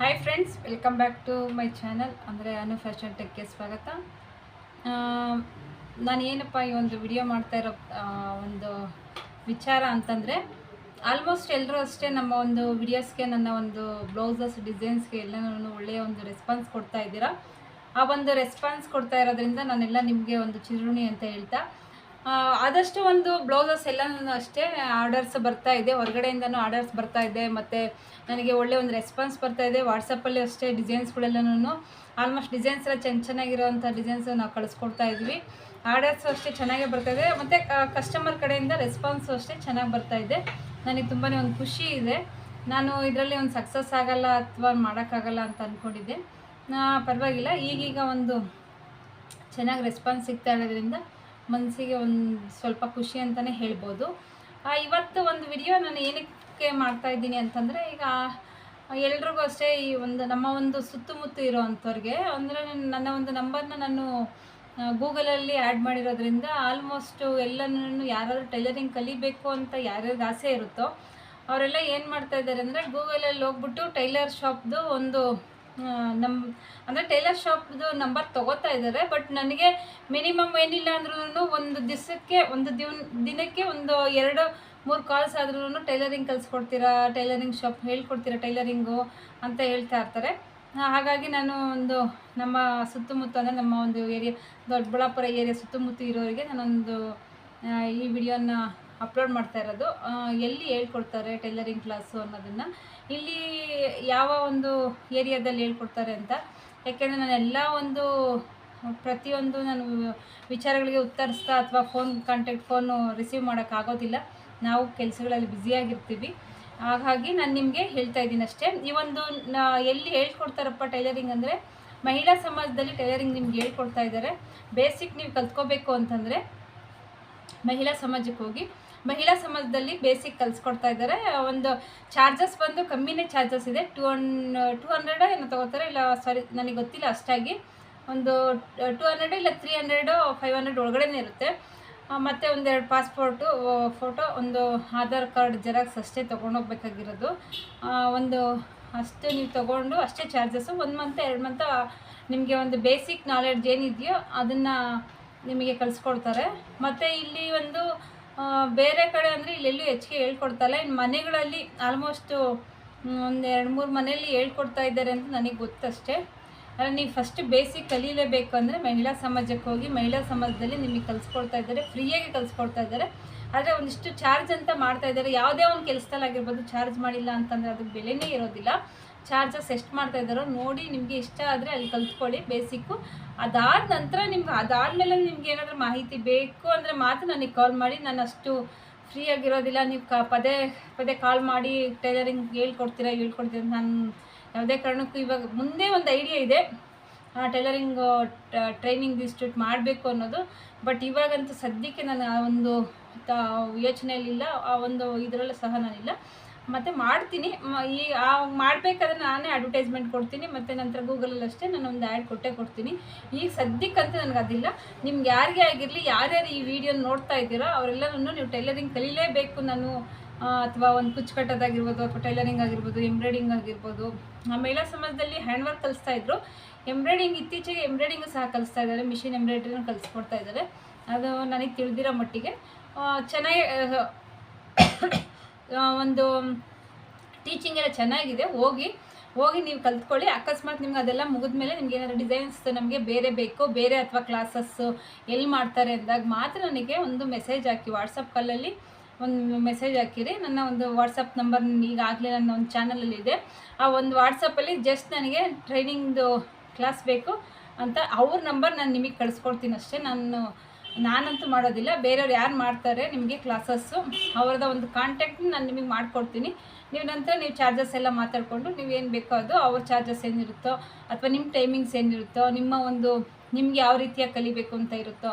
Hi friends welcome back to my channel ಅಂದರೆ Anu fashion ಟೆಕ್ಗೆ ಸ್ವಾಗತ. ನಾನು ಏನಪ್ಪ ಈ ಒಂದು ವಿಡಿಯೋ ಮಾಡ್ತಾ ಇರೋ ಒಂದು ವಿಚಾರ ಅಂತಂದರೆ ಆಲ್ಮೋಸ್ಟ್ ಎಲ್ಲರೂ ಅಷ್ಟೇ ನಮ್ಮ ಒಂದು ವಿಡಿಯೋಸ್ಗೆ ನನ್ನ ಒಂದು ಬ್ಲೌಸಸ್ ಡಿಸೈನ್ಸ್ಗೆ ಎಲ್ಲನೂ ಒಳ್ಳೆಯ ಒಂದು ರೆಸ್ಪಾನ್ಸ್ ಕೊಡ್ತಾ ಇದ್ದೀರಾ. ಆ ಒಂದು ರೆಸ್ಪಾನ್ಸ್ ಕೊಡ್ತಾ ಇರೋದ್ರಿಂದ ನಾನೆಲ್ಲ ನಿಮಗೆ ಒಂದು ಚಿರುಣಿ ಅಂತ ಹೇಳ್ತಾ ಆದಷ್ಟು ಒಂದು ಬ್ಲೌಸಸ್ ಎಲ್ಲನೂ ಅಷ್ಟೇ ಆರ್ಡರ್ಸ್ ಬರ್ತಾ ಇದೆ. ಹೊರಗಡೆಯಿಂದನೂ ಆರ್ಡರ್ಸ್ ಬರ್ತಾ ಇದೆ. ಮತ್ತು ನನಗೆ ಒಳ್ಳೆ ಒಂದು ರೆಸ್ಪಾನ್ಸ್ ಬರ್ತಾ ಇದೆ. ವಾಟ್ಸಪ್ಪಲ್ಲಿ ಅಷ್ಟೇ ಡಿಸೈನ್ಸ್ಗಳೆಲ್ಲನೂ ಆಲ್ಮೋಸ್ಟ್ ಡಿಸೈನ್ಸ್ ಎಲ್ಲ ಚೆನ್ನ ಚೆನ್ನಾಗಿರೋವಂಥ ಡಿಸೈನ್ಸ್ ನಾವು ಕಳಿಸ್ಕೊಡ್ತಾ ಇದ್ವಿ. ಆರ್ಡರ್ಸ್ ಅಷ್ಟೇ ಚೆನ್ನಾಗೇ ಬರ್ತಾ ಇದೆ. ಮತ್ತು ಕಸ್ಟಮರ್ ಕಡೆಯಿಂದ ರೆಸ್ಪಾನ್ಸು ಅಷ್ಟೇ ಚೆನ್ನಾಗಿ ಬರ್ತಾ ಇದೆ. ನನಗೆ ತುಂಬಾ ಒಂದು ಖುಷಿ ಇದೆ. ನಾನು ಇದರಲ್ಲಿ ಒಂದು ಸಕ್ಸಸ್ ಆಗಲ್ಲ ಅಥವಾ ಮಾಡೋಕ್ಕಾಗಲ್ಲ ಅಂತ ಅಂದ್ಕೊಂಡಿದ್ದೆ ಪರವಾಗಿಲ್ಲ. ಈಗೀಗ ಒಂದು ಚೆನ್ನಾಗಿ ರೆಸ್ಪಾನ್ಸ್ ಸಿಗ್ತಾ ಇರೋದ್ರಿಂದ ಮನಸ್ಸಿಗೆ ಒಂದು ಸ್ವಲ್ಪ ಖುಷಿ ಅಂತಲೇ ಹೇಳ್ಬೋದು. ಇವತ್ತು ಒಂದು ವಿಡಿಯೋ ನಾನು ಏನಕ್ಕೆ ಮಾಡ್ತಾ ಇದ್ದೀನಿ ಅಂತಂದರೆ, ಈಗ ಎಲ್ರಿಗೂ ಅಷ್ಟೇ ಈ ಒಂದು ನಮ್ಮ ಒಂದು ಸುತ್ತಮುತ್ತ ಇರೋ ಅಂಥವ್ರಿಗೆ ಅಂದರೆ ನನ್ನ ಒಂದು ನಂಬರ್ನ ನಾನು ಗೂಗಲಲ್ಲಿ ಆ್ಯಡ್ ಮಾಡಿರೋದ್ರಿಂದ ಆಲ್ಮೋಸ್ಟು ಎಲ್ಲನೂ ಯಾರಾದರೂ ಟೈಲರಿಂಗ್ ಕಲಿಬೇಕು ಅಂತ ಯಾರ್ಯಾರಿಗೆ ಆಸೆ ಇರುತ್ತೋ, ಅವರೆಲ್ಲ ಏನು ಮಾಡ್ತಾ ಇದ್ದಾರೆ ಅಂದರೆ ಗೂಗಲಲ್ಲಿ ಹೋಗ್ಬಿಟ್ಟು ಟೈಲರ್ ಶಾಪ್ದು ಒಂದು ನಮ್ಮ ಅಂದರೆ ಟೈಲರ್ ಶಾಪ್ದು ನಂಬರ್ ತೊಗೋತಾ ಇದ್ದಾರೆ, ಬಟ್ ನನಗೆ ಮಿನಿಮಮ್ ಏನಿಲ್ಲ ಅಂದ್ರೂ ಒಂದು ದಿವಸಕ್ಕೆ, ಒಂದು ದಿನಕ್ಕೆ ಒಂದು ಎರಡು, ಮೂರು ಕಾಲ್ಸ್ ಆದ್ರೂ ಟೈಲರಿಂಗ್ ಕಲಿಸ್ಕೊಡ್ತೀರಾ, ಟೈಲರಿಂಗ್ ಶಾಪ್ ಹೇಳ್ಕೊಡ್ತೀರಾ ಟೈಲರಿಂಗು ಅಂತ ಹೇಳ್ತಾ ಇರ್ತಾರೆ. ಹಾಗಾಗಿ ನಾನು ಒಂದು ನಮ್ಮ ಸುತ್ತಮುತ್ತ, ಅಂದರೆ ನಮ್ಮ ಒಂದು ಏರಿಯಾ, ದೊಡ್ಡಬಳ್ಳಾಪುರ ಏರಿಯಾ ಸುತ್ತಮುತ್ತ ಇರೋರಿಗೆ ನಾನೊಂದು ಈ ವಿಡಿಯೋನ ಅಪ್ಲೋಡ್ ಮಾಡ್ತಾ ಇರೋದು. ಎಲ್ಲಿ ಹೇಳ್ಕೊಡ್ತಾರೆ ಟೈಲರಿಂಗ್ ಕ್ಲಾಸು ಅನ್ನೋದನ್ನು? ಇಲ್ಲಿ ಯಾವ ಒಂದು ಏರಿಯಾದಲ್ಲಿ ಹೇಳ್ಕೊಡ್ತಾರೆ ಅಂತ? ಯಾಕೆಂದರೆ ನಾನು ಎಲ್ಲ ಒಂದು, ಪ್ರತಿಯೊಂದು ನಾನು ವಿಚಾರಗಳಿಗೆ ಉತ್ತರಿಸ್ತಾ ಅಥವಾ ಫೋನ್ ಕಾಂಟ್ಯಾಕ್ಟ್ ಫೋನು ರಿಸೀವ್ ಮಾಡೋಕ್ಕಾಗೋದಿಲ್ಲ ನಾವು ಕೆಲಸಗಳಲ್ಲಿ ಬ್ಯುಸಿಯಾಗಿರ್ತೀವಿ. ಹಾಗಾಗಿ ನಾನು ನಿಮಗೆ ಹೇಳ್ತಾ ಇದ್ದೀನಿ ಅಷ್ಟೇ. ಈ ಒಂದು ಎಲ್ಲಿ ಹೇಳ್ಕೊಡ್ತಾರಪ್ಪ ಟೈಲರಿಂಗ್ ಅಂದರೆ, ಮಹಿಳಾ ಸಮಾಜದಲ್ಲಿ ಟೈಲರಿಂಗ್ ನಿಮ್ಗೆ ಹೇಳ್ಕೊಡ್ತಾ ಇದ್ದಾರೆ. ಬೇಸಿಕ್ ನೀವು ಕಲ್ತ್ಕೋಬೇಕು ಅಂತಂದರೆ ಮಹಿಳಾ ಸಮಾಜಕ್ಕೆ ಹೋಗಿ ಮಹಿಳಾ ಸಮಾಜದಲ್ಲಿ ಬೇಸಿಕ್ ಕಲಿಸ್ಕೊಡ್ತಾ ಇದ್ದಾರೆ ಒಂದು ಚಾರ್ಜಸ್ ಬಂದು ಕಮ್ಮಿನೇ ಚಾರ್ಜಸ್ ಇದೆ. ಟೂ ಹನ್ ಟೂ ಹಂಡ್ರೆಡ್ ಏನೋ ತೊಗೋತಾರೆ, ಇಲ್ಲ ಸಾರಿ ನನಗೆ ಗೊತ್ತಿಲ್ಲ ಅಷ್ಟಾಗಿ. ಒಂದು ಟೂ ಹಂಡ್ರೆಡ್ ಇಲ್ಲ ತ್ರೀ ಹಂಡ್ರೆಡು ಫೈವ್ ಹಂಡ್ರೆಡ್ ಒಳಗಡೆನೇ ಇರುತ್ತೆ. ಮತ್ತು ಒಂದೆರಡು ಪಾಸ್ಪೋರ್ಟು ಫೋಟೋ ಒಂದು ಆಧಾರ್ ಕಾರ್ಡ್ ಜೆರಾಕ್ಸ್ ಅಷ್ಟೇ ತೊಗೊಂಡೋಗ್ಬೇಕಾಗಿರೋದು ಒಂದು ಅಷ್ಟು ನೀವು ತೊಗೊಂಡು ಅಷ್ಟೇ ಚಾರ್ಜಸ್ಸು ಒಂದು ಮಂತ್ ಎರಡು ಮಂತ್ ನಿಮಗೆ ಒಂದು ಬೇಸಿಕ್ ನಾಲೆಡ್ಜ್ ಏನಿದೆಯೋ ಅದನ್ನು ನಿಮಗೆ ಕಲಿಸ್ಕೊಡ್ತಾರೆ. ಮತ್ತು ಇಲ್ಲಿ ಒಂದು ಬೇರೆ ಕಡೆ ಅಂದರೆ ಇಲ್ಲೆಲ್ಲೂ ಹೆಚ್ಚಿಗೆ ಹೇಳ್ಕೊಡ್ತಾಯಿಲ್ಲ ಇನ್ನು ಮನೆಗಳಲ್ಲಿ ಆಲ್ಮೋಸ್ಟು ಒಂದು ಎರಡು ಮೂರು ಮನೆಯಲ್ಲಿ ಹೇಳ್ಕೊಡ್ತಾ ಇದ್ದಾರೆ ಅಂತ ನನಗೆ ಗೊತ್ತಷ್ಟೇ. ಆದರೆ ನೀವು ಫಸ್ಟ್ ಬೇಸಿಕ್ ಕಲೀಲೇಬೇಕು ಅಂದರೆ ಮಹಿಳಾ ಸಮಾಜಕ್ಕೆ ಹೋಗಿ ಮಹಿಳಾ ಸಮಾಜದಲ್ಲಿ ನಿಮಗೆ ಕಲಿಸ್ಕೊಡ್ತಾ ಇದ್ದಾರೆ ಫ್ರೀಯಾಗಿ ಕಲಿಸ್ಕೊಡ್ತಾ ಇದ್ದಾರೆ. ಆದರೆ ಒಂದಿಷ್ಟು ಚಾರ್ಜ್ ಅಂತ ಮಾಡ್ತಾ ಇದ್ದಾರೆ. ಯಾವುದೇ ಒಂದು ಕೆಲಸದಲ್ಲಾಗಿರ್ಬೋದು ಚಾರ್ಜ್ ಮಾಡಿಲ್ಲ ಅಂತಂದರೆ ಅದಕ್ಕೆ ಬೆಲೆನೇ ಇರೋದಿಲ್ಲ. ಚಾರ್ಜಸ್ ಎಷ್ಟು ಮಾಡ್ತಾ ಇದ್ದಾರೋ ನೋಡಿ ನಿಮಗೆ ಇಷ್ಟ ಆದರೆ ಅಲ್ಲಿ ಕಲ್ತ್ಕೊಳ್ಳಿ, ಬೇಸಿಕ್ಕು. ಅದಾದ ನಂತರ ನಿಮ್ಗೆ ಅದಾದಮೇಲೆ ನಿಮ್ಗೆ ಏನಾದರೂ ಮಾಹಿತಿ ಬೇಕು ಅಂದರೆ ಮಾತ್ರ ನನಗೆ ಕಾಲ್ ಮಾಡಿ. ನಾನು ಅಷ್ಟು ಫ್ರೀ ಆಗಿರೋದಿಲ್ಲ, ನೀವು ಕ, ಪದೇ ಪದೇ ಕಾಲ್ ಮಾಡಿ ಟೈಲರಿಂಗ್ ಹೇಳ್ಕೊಡ್ತೀರಾ ಹೇಳ್ಕೊಡ್ತೀರಾ ನಾನು ಯಾವುದೇ ಕಾರಣಕ್ಕೂ ಇವಾಗ ಮುಂದೆ ಒಂದು ಐಡಿಯಾ ಇದೆ. ಟೈಲರಿಂಗ್ ಟ್ರೈನಿಂಗ್ ಇನ್ಸ್ಟಿಟ್ಯೂಟ್ ಮಾಡಬೇಕು ಅನ್ನೋದು. ಬಟ್ ಇವಾಗಂತೂ ಸದ್ಯಕ್ಕೆ ನಾನು ಆ ಒಂದು ಯೋಚನೆಯಲ್ಲಿಲ್ಲ. ಆ ಒಂದು ಇದರಲ್ಲೂ ಸಹ ನಾನಿಲ್ಲ. ಮತ್ತು ಮಾಡ್ತೀನಿ. ಈ, ಆ, ಮಾಡಬೇಕಾದ್ರೆ ನಾನೇ ಅಡ್ವರ್ಟೈಸ್ಮೆಂಟ್ ಕೊಡ್ತೀನಿ. ಮತ್ತು ನಂತರ ಗೂಗಲಲ್ಲಿ ಅಷ್ಟೇ ನಾನು ಒಂದು ಆ್ಯಡ್ ಕೊಟ್ಟೇ ಕೊಡ್ತೀನಿ. ಈಗ ಸದ್ಯಕ್ಕಂತೂ ನನಗೆ ಅದಿಲ್ಲ. ನಿಮ್ಗೆ ಯಾರಿಗೆ ಆಗಿರಲಿ, ಯಾರ್ಯಾರು ಈ ವಿಡಿಯೋ ನೋಡ್ತಾ ಇದ್ದೀರೋ ಅವರೆಲ್ಲರನ್ನು ನೀವು ಟೈಲರಿಂಗ್ ಕಲೀಲೇಬೇಕು. ನಾನು ಅಥವಾ ಒಂದು ಕುಚ್ಚು ಕಟ್ಟೋದಾಗಿರ್ಬೋದು ಅಥವಾ ಟೈಲರಿಂಗ್ ಆಗಿರ್ಬೋದು ಎಂಬ್ರಾಯ್ಡಿಂಗ್ ಆಗಿರ್ಬೋದು. ಆ ಮಹಿಳಾ ಸಮಾಜದಲ್ಲಿ ಹ್ಯಾಂಡ್ ವರ್ಕ್ ಕಲಿಸ್ತಾ ಇದ್ರು. ಎಂಬ್ರಾಯ್ಡಿಂಗ್ ಇತ್ತೀಚೆಗೆ ಎಂಬ್ರಾಯ್ಡಿಂಗು ಸಹ ಕಲಿಸ್ತಾ ಇದ್ದಾರೆ. ಮಿಷಿನ್ ಎಂಬ್ರಾಯ್ಡ್ರಿನ ಕಲಿಸ್ಕೊಡ್ತಾ ಇದ್ದಾರೆ. ಅದು ನನಗೆ ತಿಳಿದಿರೋ ಮಟ್ಟಿಗೆ. ಚೆನ್ನಾಗಿ ಒಂದು ಟೀಚಿಂಗ್ ಎಲ್ಲ ಚೆನ್ನಾಗಿದೆ. ಹೋಗಿ ಹೋಗಿ ನೀವು ಕಲ್ತ್ಕೊಳ್ಳಿ. ಅಕಸ್ಮಾತ್ ನಿಮ್ಗೆ ಅದೆಲ್ಲ ಮುಗಿದ್ಮೇಲೆ ನಿಮ್ಗೆ ಏನಾದ್ರು ಡಿಸೈನ್ಸ್ ನಮಗೆ ಬೇರೆ ಬೇಕು, ಬೇರೆ ಅಥವಾ ಕ್ಲಾಸಸ್ಸು ಎಲ್ಲಿ ಮಾಡ್ತಾರೆ ಅಂದಾಗ ಮಾತ್ರ ನನಗೆ ಒಂದು ಮೆಸೇಜ್ ಹಾಕಿ ವಾಟ್ಸಪ್ ಕಾಲಲ್ಲಿ ಒಂದು ಮೆಸೇಜ್ ಹಾಕಿರಿ. ನನ್ನ ಒಂದು ವಾಟ್ಸಪ್ ನಂಬರ್ ಈಗಾಗಲೇ ನನ್ನ ಒಂದು ಚಾನಲಲ್ಲಿ ಇದೆ. ಆ ಒಂದು ವಾಟ್ಸಪ್ಪಲ್ಲಿ ಜಸ್ಟ್ ನನಗೆ ಟ್ರೈನಿಂಗ್ದು ಕ್ಲಾಸ್ ಬೇಕು ಅಂತ ಅವ್ರ ನಂಬರ್ ನಾನು ನಿಮಗೆ ಕಳಿಸ್ಕೊಡ್ತೀನಿ ಅಷ್ಟೇ ನಾನು ನಾನಂತೂ ಮಾಡೋದಿಲ್ಲ, ಬೇರೆಯವ್ರು ಯಾರು ಮಾಡ್ತಾರೆ ನಿಮಗೆ ಕ್ಲಾಸಸ್ಸು ಅವ್ರದ್ದು ಒಂದು ಕಾಂಟ್ಯಾಕ್ಟ್ ನಾನು ನಿಮಗೆ ಮಾಡಿಕೊಡ್ತೀನಿ. ನೀವು ನಂತರ ನೀವು ಚಾರ್ಜಸ್ ಎಲ್ಲ ಮಾತಾಡಿಕೊಂಡು ನೀವೇನು ಬೇಕೋ ಅದು ಅವ್ರ ಚಾರ್ಜಸ್ ಏನಿರುತ್ತೋ ಅಥವಾ ನಿಮ್ಮ ಟೈಮಿಂಗ್ಸ್ ಏನಿರುತ್ತೋ, ನಿಮ್ಮ ಒಂದು ನಿಮಗೆ ಯಾವ ರೀತಿಯಾಗಿ ಕಲಿಬೇಕು ಅಂತ ಇರುತ್ತೋ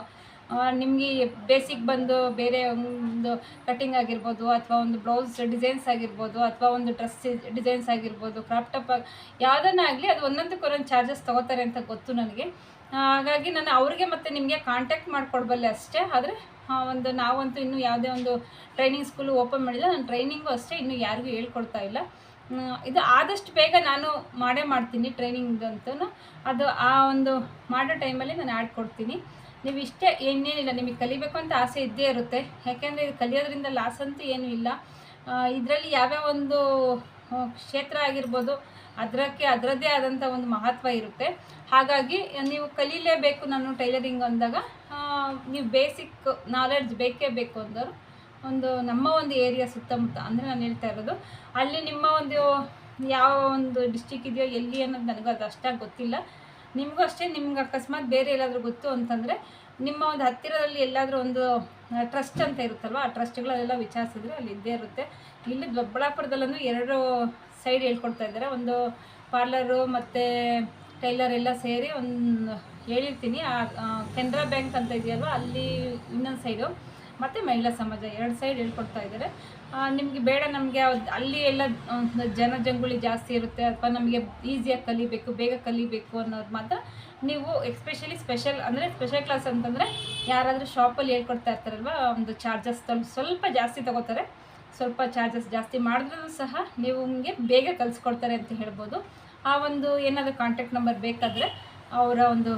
ನಿಮಗೆ ಬೇಸಿಕ್ ಬಂದು ಬೇರೆ ಒಂದು ಕಟ್ಟಿಂಗ್ ಆಗಿರ್ಬೋದು ಅಥವಾ ಒಂದು ಬ್ಲೌಸ್ ಡಿಸೈನ್ಸ್ ಆಗಿರ್ಬೋದು ಅಥವಾ ಒಂದು ಡ್ರೆಸ್ ಡಿಸೈನ್ಸ್ ಆಗಿರ್ಬೋದು ಕ್ರಾಪ್ ಟಾಪ್ ಯಾವುದನ್ನ ಆಗಲಿ ಅದು ಒಂದೊಂದಕ್ಕೆ ಒಂದೊಂದು ಚಾರ್ಜಸ್ ತೊಗೋತಾರೆ ಅಂತ ಗೊತ್ತು ನನಗೆ. ಹಾಗಾಗಿ ನಾನು ಅವ್ರಿಗೆ ಮತ್ತು ನಿಮಗೆ ಕಾಂಟ್ಯಾಕ್ಟ್ ಮಾಡಿಕೊಡ್ಬಲ್ಲೆ ಅಷ್ಟೇ. ಆದರೆ ಒಂದು ನಾವಂತೂ ಇನ್ನೂ ಯಾವುದೇ ಒಂದು ಟ್ರೈನಿಂಗ್ ಸ್ಕೂಲು ಓಪನ್ ಮಾಡಿಲ್ಲ. ನಾನು ಟ್ರೈನಿಂಗು ಅಷ್ಟೇ ಇನ್ನೂ ಯಾರಿಗೂ ಹೇಳ್ಕೊಡ್ತಾ ಇಲ್ಲ. ಇದು ಆದಷ್ಟು ಬೇಗ ನಾನು ಮಾಡೇ ಮಾಡ್ತೀನಿ ಟ್ರೈನಿಂಗ್ ಅಂತೂ ಅದು ಆ ಒಂದು ಮಾಡೋ ಟೈಮಲ್ಲಿ ನಾನು ಆ್ಯಡ್ ಕೊಡ್ತೀನಿ. ನೀವು ಇಷ್ಟೇ ಏನೇನಿಲ್ಲ, ನಿಮಗೆ ಕಲಿಬೇಕು ಅಂತ ಆಸೆ ಇದ್ದೇ ಇರುತ್ತೆ. ಯಾಕೆಂದರೆ ಇದು ಕಲಿಯೋದ್ರಿಂದ ಲಾಸ್ ಅಂತೂ ಏನೂ ಇಲ್ಲ. ಇದರಲ್ಲಿ ಯಾವ್ಯಾವ ಒಂದು ಕ್ಷೇತ್ರ ಆಗಿರ್ಬೋದು ಅದಕ್ಕೆ ಅದರದ್ದೇ ಆದಂಥ ಒಂದು ಮಹತ್ವ ಇರುತ್ತೆ. ಹಾಗಾಗಿ ನೀವು ಕಲೀಲೇಬೇಕು ನಾನು ಟೈಲರಿಂಗ್ ಅಂದಾಗ. ನೀವು ಬೇಸಿಕ್ ನಾಲೆಡ್ಜ್ ಬೇಕೇ ಬೇಕು ಅಂದರು. ಒಂದು ನಮ್ಮ ಒಂದು ಏರಿಯಾ ಸುತ್ತಮುತ್ತ ಅಂದರೆ ನಾನು ಹೇಳ್ತಾ ಇರೋದು. ಅಲ್ಲಿ ನಿಮ್ಮ ಒಂದು ಯಾವ ಒಂದು ಡಿಸ್ಟಿಕ್ ಇದೆಯೋ ಎಲ್ಲಿ ಅನ್ನೋದು ನನಗೂ ಅದು ಅಷ್ಟಾಗಿ ಗೊತ್ತಿಲ್ಲ. ನಿಮಗೂ ಅಷ್ಟೇ, ನಿಮ್ಗೆ ಅಕಸ್ಮಾತ್ ಬೇರೆ ಎಲ್ಲಾದರೂ ಗೊತ್ತು ಅಂತಂದರೆ ನಿಮ್ಮ ಒಂದು ಹತ್ತಿರದಲ್ಲಿ ಎಲ್ಲಾದರೂ ಒಂದು ಟ್ರಸ್ಟ್ ಅಂತ ಇರುತ್ತಲ್ವ? ಆ ಟ್ರಸ್ಟ್ಗಳಲ್ಲೆಲ್ಲ ವಿಚಾರಿಸಿದ್ರೆ ಅಲ್ಲಿ ಇದ್ದೇ ಇರುತ್ತೆ. ಇಲ್ಲಿ ದೊಡ್ಡಬಳ್ಳಾಪುರದಲ್ಲೂ ಎರಡು ಸೈಡ್ ಹೇಳ್ಕೊಡ್ತಾ ಇದ್ದಾರೆ. ಒಂದು ಪಾರ್ಲರು ಮತ್ತು ಟೈಲರ್ ಎಲ್ಲ ಸೇರಿ ಒಂದು ಹೇಳಿರ್ತೀನಿ. ಆ ಕೆನರಾ ಬ್ಯಾಂಕ್ ಅಂತ ಇದೆಯಲ್ವ? ಅಲ್ಲಿ ಇನ್ನೊಂದು ಸೈಡು ಮತ್ತು ಮಹಿಳಾ ಸಮಾಜ ಎರಡು ಸೈಡ್ ಹೇಳ್ಕೊಡ್ತಾ ಇದ್ದಾರೆ. ನಿಮಗೆ ಬೇಡ ನಮಗೆ ಅಲ್ಲಿ ಎಲ್ಲ ಒಂದು ಜನ ಜಂಗುಳಿ ಜಾಸ್ತಿ ಇರುತ್ತೆ ಅಥವಾ ನಮಗೆ ಈಸಿಯಾಗಿ ಕಲಿಬೇಕು, ಬೇಗ ಕಲಿಬೇಕು ಅನ್ನೋದು ಮಾತ್ರ ನೀವು ಎಕ್ಸ್ಪೆಷಲಿ ಸ್ಪೆಷಲ್ ಅಂದರೆ ಸ್ಪೆಷಲ್ ಕ್ಲಾಸ್ ಅಂತಂದರೆ ಯಾರಾದರೂ ಶಾಪಲ್ಲಿ ಹೇಳ್ಕೊಡ್ತಾ ಇರ್ತಾರಲ್ವ, ಒಂದು ಚಾರ್ಜಸ್ ಸ್ವಲ್ಪ ಜಾಸ್ತಿ ತಗೋತಾರೆ. ಸ್ವಲ್ಪ ಚಾರ್ಜಸ್ ಜಾಸ್ತಿ ಮಾಡಿದ್ರೂ ಸಹ ನೀವು ನಿಮಗೆ ಬೇಗ ಕಲಿಸ್ಕೊಡ್ತಾರೆ ಅಂತ ಹೇಳ್ಬೋದು. ಆ ಒಂದು ಏನಾದರೂ ಕಾಂಟ್ಯಾಕ್ಟ್ ನಂಬರ್ ಬೇಕಾದರೆ ಅವರ ಒಂದು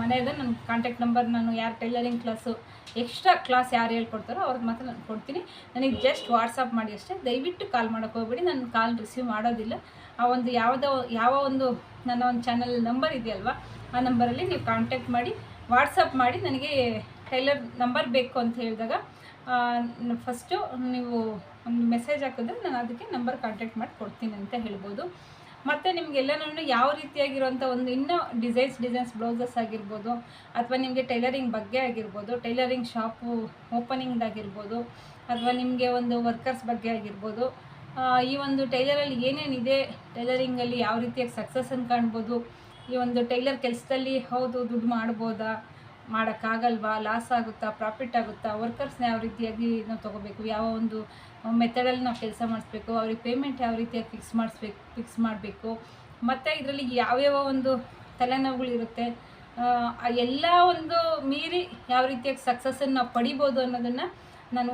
ಮನೆಯದು ನನ್ನ ಕಾಂಟ್ಯಾಕ್ಟ್ ನಂಬರ್ ನಾನು ಯಾರು ಟೈಲರಿಂಗ್ ಕ್ಲಾಸು ಎಕ್ಸ್ಟ್ರಾ ಕ್ಲಾಸ್ ಯಾರು ಹೇಳ್ಕೊಡ್ತಾರೋ ಅವ್ರಿಗೆ ಮಾತ್ರ ನಾನು ಕೊಡ್ತೀನಿ. ನನಗೆ ಜಸ್ಟ್ ವಾಟ್ಸಪ್ ಮಾಡಿ ಅಷ್ಟೇ. ದಯವಿಟ್ಟು ಕಾಲ್ ಮಾಡೋಕ್ಕೆ ಹೋಗ್ಬೇಡಿ. ನಾನು ಕಾಲ್ ರಿಸೀವ್ ಮಾಡೋದಿಲ್ಲ. ಆ ಒಂದು ಯಾವುದೋ, ಯಾವ ಒಂದು ನನ್ನ ಒಂದು ಚಾನಲ್ ನಂಬರ್ ಇದೆಯಲ್ವ, ಆ ನಂಬರಲ್ಲಿ ನೀವು ಕಾಂಟ್ಯಾಕ್ಟ್ ಮಾಡಿ ವಾಟ್ಸಪ್ ಮಾಡಿ ನನಗೆ ಟೈಲರ್ ನಂಬರ್ ಬೇಕು ಅಂತ ಹೇಳಿದಾಗ ಫಸ್ಟು ನೀವು ಒಂದು ಮೆಸೇಜ್ ಹಾಕಿದ್ರೆ ನಾನು ಅದಕ್ಕೆ ನಂಬರ್ ಕಾಂಟ್ಯಾಕ್ಟ್ ಮಾಡಿ ಕೊಡ್ತೀನಿ ಅಂತ ಹೇಳ್ಬೋದು. ಮತ್ತು ನಿಮಗೆಲ್ಲನೂ ಯಾವ ರೀತಿಯಾಗಿರುವಂಥ ಒಂದು ಇನ್ನೂ ಡಿಸೈನ್ಸ್ ಡಿಸೈನ್ಸ್ ಬ್ಲೌಸಸ್ ಆಗಿರ್ಬೋದು, ಅಥವಾ ನಿಮಗೆ ಟೈಲರಿಂಗ್ ಬಗ್ಗೆ ಆಗಿರ್ಬೋದು ಟೈಲರಿಂಗ್ ಶಾಪು ಓಪನಿಂಗ್ದಾಗಿರ್ಬೋದು ಅಥವಾ ನಿಮಗೆ ಒಂದು ವರ್ಕರ್ಸ್ ಬಗ್ಗೆ ಆಗಿರ್ಬೋದು ಈ ಒಂದು ಟೈಲರಲ್ಲಿ ಏನೇನಿದೆ ಟೈಲರಿಂಗಲ್ಲಿ ಯಾವ ರೀತಿಯಾಗಿ ಸಕ್ಸಸ್ಸನ್ನು ಕಾಣ್ಬೋದು, ಈ ಒಂದು ಟೈಲರ್ ಕೆಲಸದಲ್ಲಿ ಹೌದು, ದುಡ್ಡು ಮಾಡ್ಬೋದಾ ಮಾಡೋಕ್ಕಾಗಲ್ವಾ ಲಾಸ್ ಆಗುತ್ತಾ ಪ್ರಾಫಿಟ್ ಆಗುತ್ತಾ ವರ್ಕರ್ಸ್ನ ಯಾವ ರೀತಿಯಾಗಿ ನಾವು ತೊಗೋಬೇಕು, ಯಾವ ಒಂದು ಮೆಥಡಲ್ಲಿ ನಾವು ಕೆಲಸ ಮಾಡಿಸ್ಬೇಕು, ಅವ್ರಿಗೆ ಪೇಮೆಂಟ್ ಯಾವ ರೀತಿಯಾಗಿ ಫಿಕ್ಸ್ ಮಾಡಿಸ್ಬೇಕು ಫಿಕ್ಸ್ ಮಾಡಬೇಕು, ಮತ್ತು ಇದರಲ್ಲಿ ಯಾವ್ಯಾವ ಒಂದು ತಲೆನೋವುಗಳಿರುತ್ತೆ ಎಲ್ಲ ಒಂದು ಮೀರಿ ಯಾವ ರೀತಿಯಾಗಿ ಸಕ್ಸಸ್ಸನ್ನು ನಾವು ಪಡಿಬೋದು ಅನ್ನೋದನ್ನು ನಾನು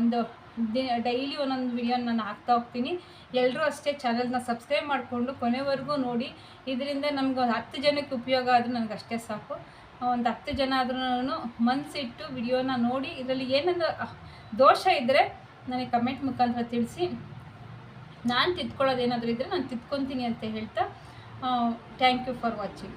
ಒಂದು ಡೈಲಿ ಒಂದೊಂದು ವಿಡಿಯೋನ ನಾನು ಹಾಕ್ತಾ ಹೋಗ್ತೀನಿ. ಎಲ್ಲರೂ ಅಷ್ಟೇ ಚಾನಲ್ನ ಸಬ್ಸ್ಕ್ರೈಬ್ ಮಾಡಿಕೊಂಡು ಕೊನೆವರೆಗೂ ನೋಡಿ. ಇದರಿಂದ ನಮ್ಗೆ ಒಂದು ಹತ್ತು ಜನಕ್ಕೆ ಉಪಯೋಗ ಆದರೂ ನನಗೆ ಅಷ್ಟೇ ಸಾಕು. ಒಂದು ಹತ್ತು ಜನ ಆದ್ರೂ ಮನಸ್ಸಿಟ್ಟು ವಿಡಿಯೋನ ನೋಡಿ ಇದರಲ್ಲಿ ಏನಾದರೂ ದೋಷ ಇದ್ದರೆ ನನಗೆ ಕಮೆಂಟ್ ಮುಖಾಂತರ ತಿಳಿಸಿ. ನಾನು ತಿದ್ಕೊಳ್ಳೋದು ಏನಾದರೂ ಇದ್ದರೆ ನಾನು ತಿದ್ಕೊತೀನಿ ಅಂತ ಹೇಳ್ತಾ ಥ್ಯಾಂಕ್ ಯು ಫಾರ್ ವಾಚಿಂಗ್